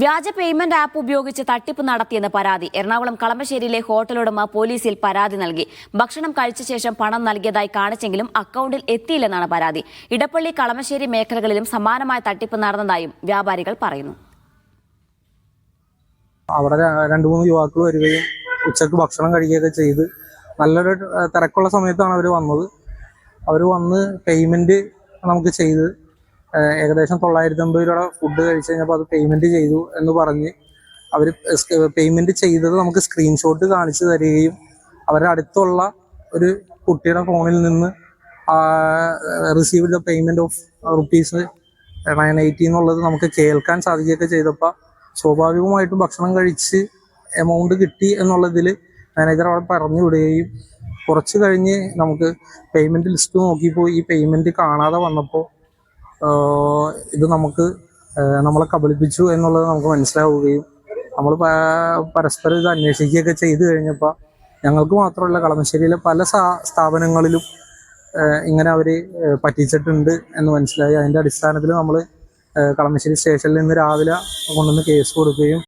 വ്യാജ payment app ഉപയോഗിച്ച് തട്ടിപ്പ് നടത്തിയെന്ന് പരാതി. എറണാകുളം കളമശ്ശേരിയിലെ ഹോട്ടലുടമ പോലീസിൽ പരാതി നൽകി. ഭക്ഷണം കഴിച്ച ശേഷം പണം നൽകിയതായി കാണിച്ചെങ്കിലും അക്കൗണ്ടിൽ എത്തിയില്ലെന്നാണ് പരാതി. ഇടപ്പള്ളി കളമശ്ശേരി മേഖലകളിലും സമാനമായ തട്ടിപ്പ് നടന്നതായും വ്യാപാരികൾ പറയുന്നു. അവിടെ രണ്ടു മൂന്ന് യുവാക്കൾ വരികയും ഉച്ചയ്ക്ക് ഭക്ഷണം കഴിക്കുകയൊക്കെ ചെയ്ത് നല്ലൊരു തിരക്കുള്ള സമയത്താണ് അവർ വന്നത്. അവർ വന്ന് പേയ്മെന്റ് നമുക്ക് ചെയ്ത് ഏകദേശം തൊള്ളായിരത്തി അമ്പത് രൂപയുടെ ഫുഡ് കഴിച്ചു കഴിഞ്ഞപ്പോൾ അത് പേയ്മെന്റ് ചെയ്തു എന്ന് പറഞ്ഞ് അവർ പേയ്മെന്റ് ചെയ്തത് നമുക്ക് സ്ക്രീൻഷോട്ട് കാണിച്ചു തരികയും അവരുടെ അടുത്തുള്ള ഒരു കുട്ടിയുടെ ഫോണിൽ നിന്ന് receive the payment of rupees nine eighty എന്നുള്ളത് നമുക്ക് കേൾക്കാൻ സാധിക്കുകയൊക്കെ ചെയ്തപ്പോൾ സ്വാഭാവികമായിട്ടും ഭക്ഷണം കഴിച്ച് എമൗണ്ട് കിട്ടി എന്നുള്ളതിൽ മാനേജർ അവിടെ പറഞ്ഞു വിടുകയും കുറച്ച് കഴിഞ്ഞ് നമുക്ക് പേയ്മെന്റ് ലിസ്റ്റ് നോക്കിയപ്പോൾ ഈ പേയ്മെന്റ് കാണാതെ വന്നപ്പോൾ ഇത് നമുക്ക് നമ്മളെ കബളിപ്പിച്ചു എന്നുള്ളത് നമുക്ക് മനസ്സിലാവുകയും നമ്മൾ പരസ്പരം ഇത് അന്വേഷിക്കുകയൊക്കെ ചെയ്തു കഴിഞ്ഞപ്പോൾ ഞങ്ങൾക്ക് മാത്രമല്ല കളമശ്ശേരിയിലെ പല സ്ഥാ- സ്ഥാപനങ്ങളിലും ഇങ്ങനെ അവർ പറ്റിച്ചിട്ടുണ്ട് എന്ന് മനസ്സിലായി. അതിന്റെ അടിസ്ഥാനത്തിൽ നമ്മൾ കളമശ്ശേരി സ്റ്റേഷനിൽ നിന്ന് രാവിലെ കൊണ്ടുവന്ന് കേസ് കൊടുക്കുകയും